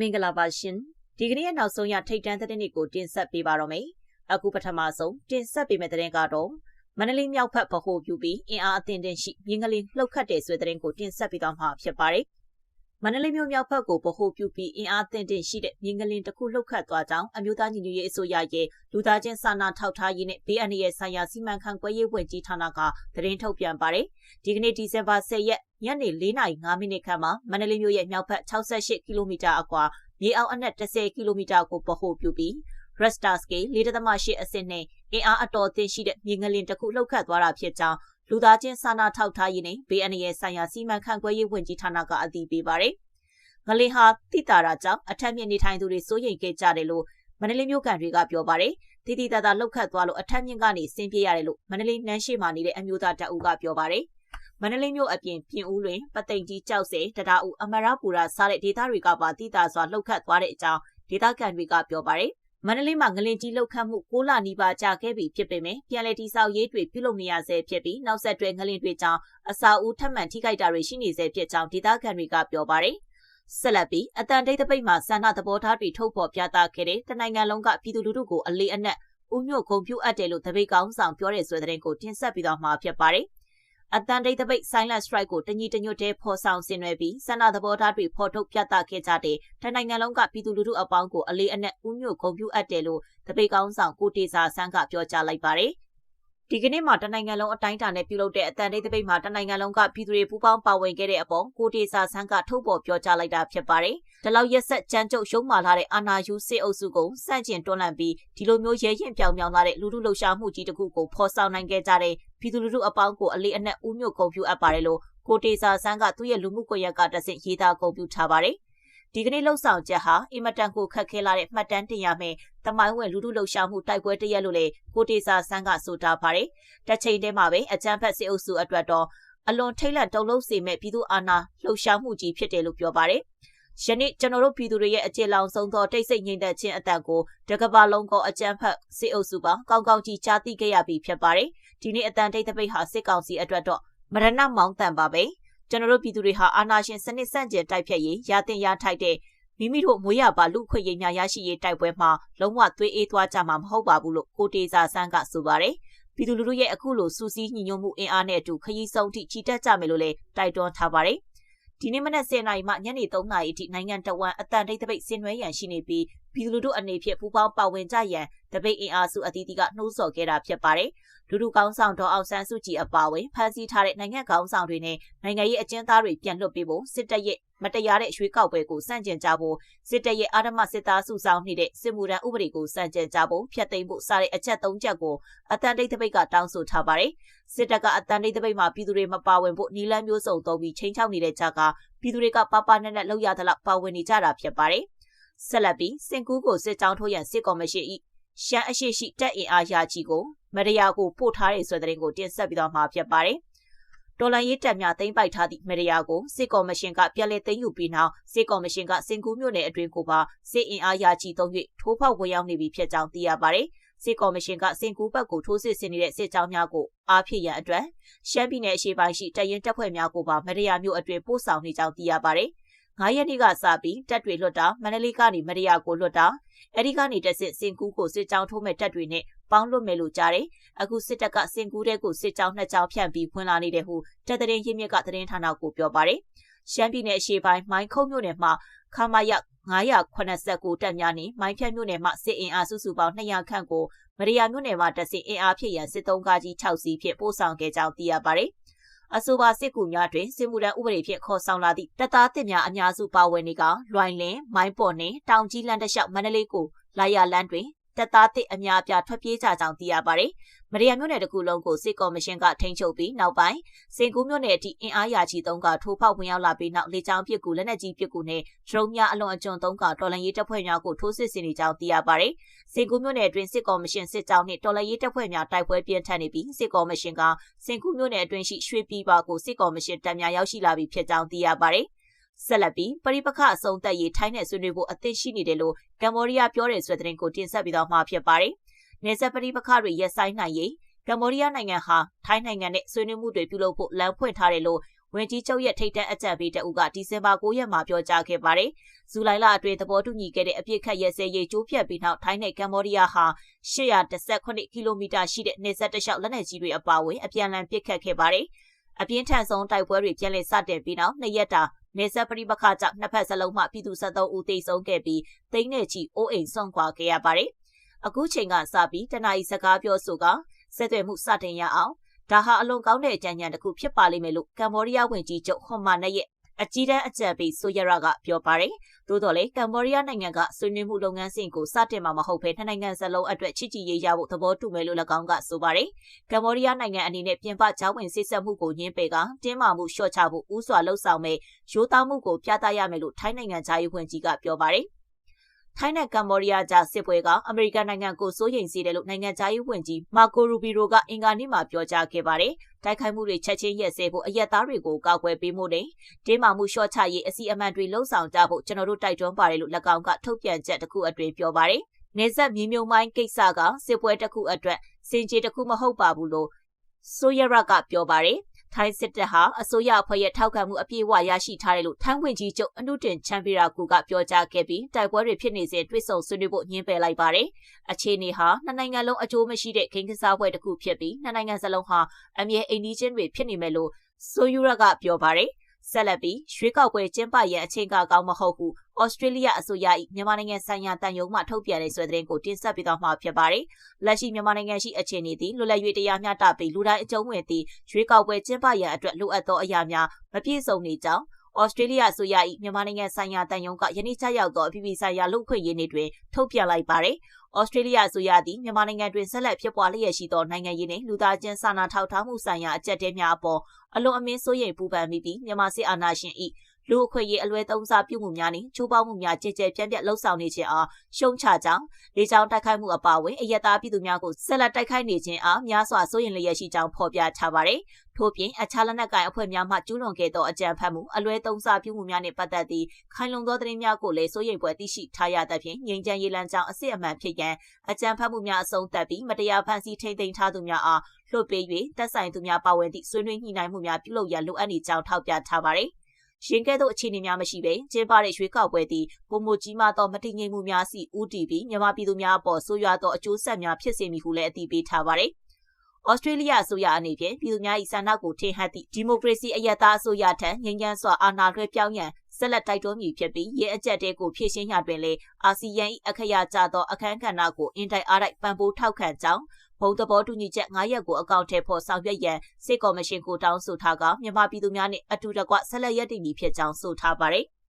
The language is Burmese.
မင်္ဂလာပါရှင်ဒီကနေ့ရဲ့နောက်ဆုံးရထိတ်တန်းသတင်းတွေကိုတင်ဆက်ပေးပါတော့မယ်အခုပထမဆုံးတင်ဆက်ပေးမယ့်သတင်းကတော့မန္တလေးမြောက်ဖက်ဗဟိုပြုပြီးအင်အားအသင့်တင်ရှိမြင်းကလေးလှုပ်ခတ်တဲ့ဆွေသတင်းကိုတင်ဆက်ပေးသွားမှာဖြစ်ပါတယ် မန္တလေးမြို့မြောက်ဖက်ကိုဗဟိုပြုပြီးအင်အားအသင့်တင်ရှိတဲ့မြင်းကလေးတစ်ခုလှုပ်ခတ်သွားကြောင်းအမျိုးသားညီညွတ်ရေးအစိုးရရဲ့လူသားချင်းစာနာထောက်ထားရေးနဲ့ဘေးအန္တရာယ်ဆိုင်ရာစီမံခန့်ခွဲရေးဝန်ကြီးဌာနကသတင်းထုတ်ပြန်ပါတယ်ဒီကနေ့ဒီဇင်ဘာ10ရက်ညနေ4:05မိနစ်ခန့်မှာမန္တလေးမြို့ရဲ့မြောက်ဖက်68ကီလိုမီတာအကွာမြေအောက်အနက်10ကီလိုမီတာကိုပဟိုပြုပြီး Richter scale 4.8အဆင့်နဲ့အင်အားအတော်သိရှိတဲ့မြေငလင်တစ်ခုလှုပ်ခတ်သွားတာဖြစ်ကြောင်း လူသားချင်းစာနာထောက်ထားရေးနဲ့ဘေးအန္တရာယ်ဆိုင်ရာစီမံခန့်ခွဲရေးဝန်ကြီးဌာနကအတည်ပြုပါတယ်။ငလင်ဟာတိတာရာကြောင့်အထက်မြင့်နေထိုင်သူတွေစိုးရိမ်ခဲ့ကြတယ်လို့မန္တလေးမြို့ကန်တွေကပြောပါတယ်။တိတိတသာလှုပ်ခတ်သွားလို့အထက်မြင့်ကနေဆင်းပြေးရတယ်လို့မန္တလေးနန်းရှိမှာနေတဲ့အမျိုးသားတအူးကပြောပါတယ်။မန္တလေးမြို့အပြင်ပြင်ဦးတွင်ပသိမ်ကြီးကြောက်စဲတဒါဦးအမရပူရာစားတဲ့ဒေသတွေကပါတိတာစွာလှုပ်ခတ်သွားတဲ့အကြောင်းဒေသခံတွေကပြောပါတယ် မန္တလေးမှာငလင်ကြီးလောက်ခတ်မှု6လနီးပါးကြာခဲ့ပြီဖြစ်ပေမဲ့ပြန်လည်တိဆောက်ရေးတွေပြုလုပ်နေရဆဲဖြစ်ပြီးနောက်ဆက်တွဲငလင်တွေကြောင့်အစာအုပ်ထပ်မံထိခိုက်တာတွေရှိနေဆဲဖြစ်ကြောင်းဒေသခံတွေကပြောပါတယ်ဆက်လက်ပြီးအတန်တိတ်တပိတ်မှာဆန္ဒသဘောထားတွေထုတ်ဖော်ပြသခဲ့တဲ့တနိုင်ငံလုံးကပြည်သူလူထုကိုအလေးအနက်ဦးညွတ်ဂုံပြူအပ်တယ်လို့တပိတ်ကောင်းဆောင်ပြောတဲ့ဆိုတဲ့သတင်းကိုတင်ဆက်ပြီးတော့မှာဖြစ်ပါတယ်။ အတန်တိတ်တပိတ် silent strike ကိုတညီတညွတ်တည်းဖော်ဆောင်ဆင်နွှဲပြီးဆန္ဒသဘောထားတွေဖော်ထုတ်ပြသခဲ့ကြတဲ့တနိုင်ငံလုံးကပြည်သူလူထုအပေါင်းကိုအလေးအနက်ဦးညွတ်ဂုဏ်ပြုအပ်တယ်လို့တပိတ်ကောင်းဆောင်ကိုတေစာဆန်းကပြောကြားလိုက်ပါတယ်။ ဒီကနေ့မှာတနိုင်ငံလုံးအတိုင်းအတာနဲ့ပြုလုပ်တဲ့အတန်တိတ်တပိတ်မှာတနိုင်ငံလုံးကပြည်သူတွေပူးပေါင်းပါဝင်ခဲ့တဲ့အပေါ်ကိုတေစာဆန်းကထုတ်ပေါ်ပြောကြားလိုက်တာဖြစ်ပါတယ်။ဒီလောက်ရက်ဆက်ကြမ်းကြုတ်ရုံမာလာတဲ့အာဏာယူစစ်အုပ်စုကိုစန့်ကျင်တွန်းလှန်ပြီးဒီလိုမျိုးရဲရင်ပြောင်ပြောင်လာတဲ့လူထုလှုပ်ရှားမှုကြီးတစ်ခုကိုဖော်ဆောင်နိုင်ခဲ့ကြတဲ့ပြည်သူလူထုအပေါင်းကိုအလေးအနက်ဦးညွတ်ဂုဏ်ပြုအပ်ပါတယ်လို့ကိုတေစာဆန်းကသူ့ရဲ့လူမှုကွန်ရက်ကတဆင့်ရေးသားဂုဏ်ပြုထားပါတယ်။ ဒီကနေ့လှုပ်ဆောင်ချက်ဟာအင်မတန်ကိုခက်ခဲလာတဲ့မှတ်တမ်းတင်ရမယ်။တမိုင်းဝင်လူထုလှုပ်ရှားမှုတိုက်ပွဲတရက်လို့လေကိုတေစာဆန်းကဆိုထားပါတယ်။တစ်ချိန်တည်းမှာပဲအကြမ်းဖက်စစ်အုပ်စုအတွက်တော့အလွန်ထိတ်လန့်တုန်လှုပ်စေမဲ့ပြည်သူအာဏာလှုပ်ရှားမှုကြီးဖြစ်တယ်လို့ပြောပါတယ်။ယနေ့ကျွန်တော်တို့ပြည်သူတွေရဲ့အကျေလောင်ဆုံးသောတိတ်ဆိတ်ငြိမ်သက်ခြင်းအသက်ကိုတကဘာလုံးကအကြမ်းဖက်စစ်အုပ်စုကကောင်းကောင်းကြီးကြားသိခဲ့ရပြီဖြစ်ပါတယ်။ဒီနေ့အတန်တိတ်တပိတ်ဟာစစ်ကောင်စီအတွက်တော့မရဏမောင်းတန်ပါပဲ။ ကျွန်တော်တို့ပြည်သူတွေဟာအာဏာရှင်စနစ်ဆန့်ကျင်တိုက်ဖြတ်ရေးရာတင်ရထိုက်တဲ့မိမိတို့မွေးရပါလူခွင့်ရေးများရရှိရေးတိုက်ပွဲမှာလုံးဝသွေးအေးသွားကြမှာမဟုတ်ပါဘူးလို့ကိုတေစာဆန်းကဆိုပါတယ်ပြည်သူလူထုရဲ့အခုလိုစူးစီးညီညွတ်မှုအင်အားနဲ့အတူခရီးဆုံးထိချီတက်ကြမယ်လို့လည်းတိုက်တွန်းထားပါတယ်ဒီနေ့မနက်10:00နာရီမှညနေ3:00နာရီအထိနိုင်ငံတော်ဝန်အတန်တိတ်တပိတ်ဆင်နွှဲရန်ရှိနေပြီးပြည်သူလူထုအနေဖြင့်ပူးပေါင်းပါဝင်ကြရန်တပိတ်အင်အားစုအသီးသီးကနှိုးဆော်ခဲ့တာဖြစ်ပါတယ်လူလူကောင်းဆောင်ဒေါ်အောင်ဆန်းစုကြည်အပါအဝင်ဖမ်းဆီးထားတဲ့နိုင်ငံကောင်းဆောင်တွေနဲ့နိုင်ငံရေးအကျဉ်းသားတွေပြန်လွှတ်ပေးဖို့စစ်တပ်ရဲ့မတရားတဲ့ရွေးကောက်ပွဲကိုစန့်ကျင်ကြဖို့စစ်တပ်ရဲ့အာဓမစစ်သားစုဆောင်နေတဲ့စစ်မှုထမ်းဥပဒေကိုစန့်ကျင်ကြဖို့ဖျက်သိမ်းဖို့စတဲ့အချက်၃ချက်ကိုအတန်တိတ်တပိတ်ကတောင်းဆိုထားပါတယ်စစ်တပ်ကအတန်တိတ်တပိတ်မှာပြည်သူတွေမပါဝင်ဖို့နီလန်းမျိုးစုံသုံးပြီးချိန်ချောက်နေတဲ့ကြားကပြည်သူတွေကပပနဲ့နဲ့လောက်ရသလောက်ပါဝင်နေကြတာဖြစ်ပါတယ် ဆက်လက်ပြီးစင်ကူးကိုစစ်ကြောင်းထိုးရန်စစ်ကော်မရှင်၏ရှမ်းအရှိရှိတက်အင်အားရာကြီးကိုမရယာကိုပို့ထားတဲ့ဆိုတဲ့သတင်းကိုတင်ဆက်ပြီးတော့မှာဖြစ်ပါတယ်။တော်လန်ရေးတပ်များသိမ်းပိုက်ထားသည့်မရယာကိုစစ်ကော်မရှင်ကပြန်လည်သိမ်းယူပြီးနောက်စစ်ကော်မရှင်ကစင်ကူးမြို့နယ်အတွင်းကိုပါစစ်အင်အားရာကြီးသုံး၍ထိုးဖောက်ဝင်ရောက်နေပြီဖြစ်ကြောင်းသိရပါတယ်။စစ်ကော်မရှင်ကစင်ကူးဘက်ကိုထိုးစစ်ဆင်နေတဲ့စစ်ကြောင်းများကိုအားဖြည့်ရန်အတွက်ရှမ်းပြည်နယ်အရှေ့ပိုင်းရှိတရင်တပ်ဖွဲ့များကိုပါမရယာမြို့အတွင်းပို့ဆောင်နေကြောင်းသိရပါတယ်။ 9ရက်နေ့ကစပြီးတက်တွေလွတ်တာမန္တလေးကနေမရယာကိုလွတ်တာအဲဒီကနေတက်စစ်စင်ကူးကိုစစ်ကြောင်းထိုးမဲ့တက်တွေနဲ့ပေါင်းလွတ်မယ်လို့ကြားတယ်အခုစစ်တပ်ကစင်ကူးတဲ့ကိုစစ်ကြောင်းနှစ်ကြောင်းဖြန့်ပြီးဖွင့်လာနေတယ်ဟုတက်တဲ့ရင်းမြစ်ကသတင်းဌာနကိုပြောပါတယ်ရှမ်းပြည်နယ်အရှေ့ပိုင်းမိုင်းခုံမြို့နယ်မှာခမာယ989တက်များနဲ့မိုင်းဖြတ်မြို့နယ်မှာစစ်အင်အားစုစုပေါင်း200ခန့်ကိုမရယာမြို့နယ်မှာတက်စစ်အင်အားဖြစ်ရန်စစ်သုံးကားကြီး6စီးဖြင့်ပို့ဆောင်ခဲ့ကြောင်းသိရပါတယ် အဆိုပါစစ်ကူများတွင်စစ်မှုထမ်းဥပဒေဖြင့်ခေါ်ဆောင်လာသည့်တပ်သားတစ်များအများစုပါဝင်နေကလွိုင်လင်းမိုင်းပေါ်နှင့်တောင်ကြီးလန်းတလျှောက်မန္တလေးကိုလာရလန်းတွင် တပ်သားတစ်အများအပြားထွက်ပြေးကြကြောင်းသိရပါတယ်။မရိယာမြို့နယ်တစ်ခုလုံးကိုစစ်ကော်မရှင်ကထိန်းချုပ်ပြီးနောက်ပိုင်းစင်ကူးမြို့နယ်အထိအင်အားရာချီသုံးကထိုးဖောက်ဝင်ရောက်လာပြီးနောက်လေကြောင်းပစ်ကူလက်နက်ကြီးပစ်ကူနဲ့ဒရုန်းများအလွန်အကျွံသုံးကတော်လန်ရေးတပ်ဖွဲ့များကိုထိုးစစ်ဆင်နေကြောင်းသိရပါတယ်။စင်ကူးမြို့နယ်အတွင်းစစ်ကော်မရှင်စစ်ကြောင်းနှင့်တော်လန်ရေးတပ်ဖွဲ့များတိုက်ပွဲပြင်းထန်နေပြီးစစ်ကော်မရှင်ကစင်ကူးမြို့နယ်အတွင်းရှိရွှေပြည်ပါကိုစစ်ကော်မရှင်တပ်များရောက်ရှိလာပြီးဖြစ်ကြောင်းသိရပါတယ်။ ဆက်လက်ပြီးပရိပခအဆုံးသက်ရေးထိုင်းနဲ့ဆွေးနွေးဖို့အသင့်ရှိနေတယ်လို့ကမ္ဘောဒီးယားပြောတဲ့ဆိုတဲ့သတင်းကိုတင်ဆက်ပြီးတော့မှာဖြစ်ပါတယ်။နေဆက်ပရိပခတွေရပ်ဆိုင်းနိုင်ရေးကမ္ဘောဒီးယားနိုင်ငံဟာထိုင်းနိုင်ငံနဲ့ဆွေးနွေးမှုတွေပြုလုပ်ဖို့လမ်းဖွင့်ထားတယ်လို့ဝန်ကြီးချုပ်ရဲ့ထိတ်တန့်အကြံပေးတအုပ်ကဒီဇင်ဘာ9ရက်မှာပြောကြားခဲ့ပါတယ်။ဇူလိုင်လအတွင်းသဘောတူညီခဲ့တဲ့အပြစ်ခတ်ရဲစဲရေးကျိုးဖြတ်ပြီးနောက်ထိုင်းနဲ့ကမ္ဘောဒီးယားဟာ818ကီလိုမီတာရှိတဲ့နေဆက်တလျှောက်လက်နက်ကြီးတွေအပါအဝင်အပြန်အလှန်ပစ်ခတ်ခဲ့ပါတယ်။အပြင်းထန်ဆုံးတိုက်ပွဲတွေပြန်လည်စတင်ပြီးနောက်နှစ်ရက်တာ နေဆက်ပရိပခကြောင့်နှစ်ဖက်စလုံးမှပြည်သူ73ဦးသေဆုံးခဲ့ပြီးတိန်းနဲ့ချီအိုးအိမ်ဆုံးခွာခဲ့ရပါတယ်။အခုချိန်ကစပြီးတနအီစကားပြောဆိုကဆက်သွယ်မှုစတင်ရအောင်ဒါဟာအလွန်ကောင်းတဲ့အကြံဉာဏ်တစ်ခုဖြစ်ပါလိမ့်မယ်လို့ကမ္ဘောဒီးယားဝန်ကြီးချုပ်ဟွန်မာနက်ရဲ့ အကြီးတန်းအကြံပေးဆိုရရကပြောပါတယ်။သို့တော်လည်းကမ္ဘောဒီးယားနိုင်ငံကဆွေးနွေးမှုလုပ်ငန်းစဉ်ကိုစတင်မှာမဟုတ်ဘဲနှစ်နိုင်ငံစလုံးအတွက်ချစ်ကြည်ရေးရဖို့သဘောတူမယ်လို့၎င်းကဆိုပါတယ်။ကမ္ဘောဒီးယားနိုင်ငံအနေနဲ့ပြင်ပချောင်းဝင်စစ်ဆက်မှုကိုညှင်းပယ်ကတင်းမာမှုလျှော့ချဖို့ဥစွာလှုံ့ဆော်မယ်ရိုးသားမှုကိုပြသရမယ်လို့ထိုင်းနိုင်ငံသားရေးဝန်ကြီးကပြောပါတယ်။ ထိုင်းနဲ့ကမ္ဘောဒီးယားကြားစစ်ပွဲကအမေရိကန်နိုင်ငံကိုစိုးရိမ်စေတယ်လို့နိုင်ငံခြားရေးဝန်ကြီးမာကိုရူဘီရိုကအင်္ဂါနေ့မှာပြောကြားခဲ့ပါတယ်။တိုက်ခိုက်မှုတွေချက်ချင်းရက်စဲဖို့အရက်သားတွေကိုကာကွယ်ပေးမှုနဲ့တင်းမာမှုလျှော့ချရေးအစီအမံတွေလှုံ့ဆော်ကြဖို့ကျွန်တော်တို့တိုက်တွန်းပါတယ်လို့၎င်းကထုတ်ပြန်ချက်တစ်ခုအတွင်းပြောပါတယ်။နေဆက်မြေမြုံမိုင်းကိစ္စကစစ်ပွဲတစ်ခုအတွက်စင်ကြေတစ်ခုမဟုတ်ပါဘူးလို့ဆိုရရကပြောပါတယ် ထိုင်းစစ်တပ်ဟာအစိုးရအဖွဲ့ရဲ့ထောက်ခံမှုအပြည့်အဝရရှိထားတယ်လို့ထိုင်းဝန်ကြီးချုပ်အနုတင်ချန်ပီရာကူကပြောကြားခဲ့ပြီးတိုက်ပွဲတွေဖြစ်နေစဉ်တွေ့ဆုံဆွေးနွေးဖို့ညှင်းပယ်လိုက်ပါတယ်။အခြေအနေဟာနှစ်နိုင်ငံလုံးအကျိုးမရှိတဲ့ခိန်းကစားပွဲတစ်ခုဖြစ်ပြီးနှစ်နိုင်ငံစလုံးဟာအမြဲအိမ်နီးချင်းတွေဖြစ်နေမယ်လို့ဆိုယူရကပြောပါတယ်။ ဆက်လက်ပြီးရွေးကောက်ပွဲကျင်းပရန်အချိန်ကကောင်းမဟုတ်ဘူးဩစတြေးလျအစိုးရ၏မြန်မာနိုင်ငံဆိုင်ရာတန်ယုံမှထုတ်ပြန်တဲ့ဆွဲတဲ့ကိုတင်ဆက်ပေးသွားမှာဖြစ်ပါတယ်။လက်ရှိမြန်မာနိုင်ငံရှိအခြေအနေသည်လွတ်လပ်၍တရားမျှတပြီးလူတိုင်းအကျုံးဝင်သည့်ရွေးကောက်ပွဲကျင်းပရန်အတွက်လိုအပ်သောအရာများမပြည့်စုံနေကြောင်း ဩစတြေးလျအစိုးရ၏မြန်မာနိုင်ငံဆိုင်ရာတန်ယုံကယနေ့ချက်ရောက်သောအပြည်ပြည်ဆိုင်ရာလူ့ခွင့်ရေးနေ့တွင်ထုတ်ပြန်လိုက်ပါတယ်။ဩစတြေးလျအစိုးရသည်မြန်မာနိုင်ငံတွင်ဆက်လက်ဖြစ်ပွားလျက်ရှိသောနိုင်ငံရေးနှင့်လူသားချင်းစာနာထောက်ထားမှုဆိုင်ရာအကြက်တဲများအပေါ်အလွန်အမင်းစိုးရိမ်ပူပန်မိပြီးမြန်မာစစ်အာဏာရှင်၏ လူအခွင့်အရေးအလွဲသုံးစားပြုမှုများနှင့်ချိုးဖောက်မှုများကြည်ကြဲပြန့်ပြန့်လှုပ်ဆောင်နေခြင်းအားရှုံချကြောင်းလေကြောင်းတိုက်ခိုက်မှုအပါအဝင်အယက်သားပြည်သူများကိုဆက်လက်တိုက်ခိုက်နေခြင်းအားများစွာစိုးရိမ်လျက်ရှိကြောင်းဖော်ပြထားပါတယ်။ထို့ပြင်အခြားလက်နက်ကိုင်အဖွဲ့များမှကျူးလွန်ခဲ့သောအကြမ်းဖက်မှုအလွဲသုံးစားပြုမှုများနှင့်ပတ်သက်သည့်ခိုင်လုံသောသတင်းများကိုလည်းစိုးရိမ်ပွဲသိရှိထားရသဖြင့်ငြိမ်းချမ်းရေးလမ်းကြောင်းအစစ်အမှန်ဖြစ်ရန်အကြမ်းဖက်မှုများအဆုံးသတ်ပြီးမတရားဖန်ဆီးထိန်းသိမ်းထားသူများအားလွှတ်ပေး၍တက်ဆိုင်သူများပါဝင်သည့်ဆွေးနွေးညှိနှိုင်းမှုများပြုလုပ်ရန်လိုအပ်နေကြောင်းထောက်ပြထားပါတယ်။ ရင်ကဲ့သို့အခြေအနေများမရှိဘဲကျင်းပတဲ့ရွေးကောက်ပွဲသည်ပုံမကြီးမားသောမတည်ငြိမ်မှုများစီဦးတည်ပြီးမြန်မာပြည်သူများအပေါ်ဆိုးရွားသောအကျိုးဆက်များဖြစ်စေမည်ဟုလည်းအသိပေးထားပါတယ်။ဩစတြေးလျအစိုးရအနေဖြင့်ပြည်သူများ၏ဆန္ဒကိုထင်ဟပ်သည့်ဒီမိုကရေစီအယက်သားအစိုးရထံငြိမ်းချမ်းစွာအာဏာလွှဲပြောင်းရန်ဆက်လက်တိုက်တွန်းမည်ဖြစ်ပြီးရဲအကြက်တဲကိုဖြည့်ရှင်းရတွင်လည်းအာဆီယံ၏အခရာကြသောအခမ်းကဏ္ဍကိုအင်တိုက်အားတိုက်ပံ့ပိုးထောက်ခံကြောင်း ဘုံသဘောတူညီချက်9ရက်ကိုအကောင့်ထဲပေါ်ဆောင်ရွက်ရန်စစ်ကော်မရှင်ကိုတောင်းဆိုထားကမြန်မာပြည်သူများနှင့်အတူတကွဆက်လက်ရည်တည်မည်ဖြစ်ကြောင်းဆိုထားပါတယ်။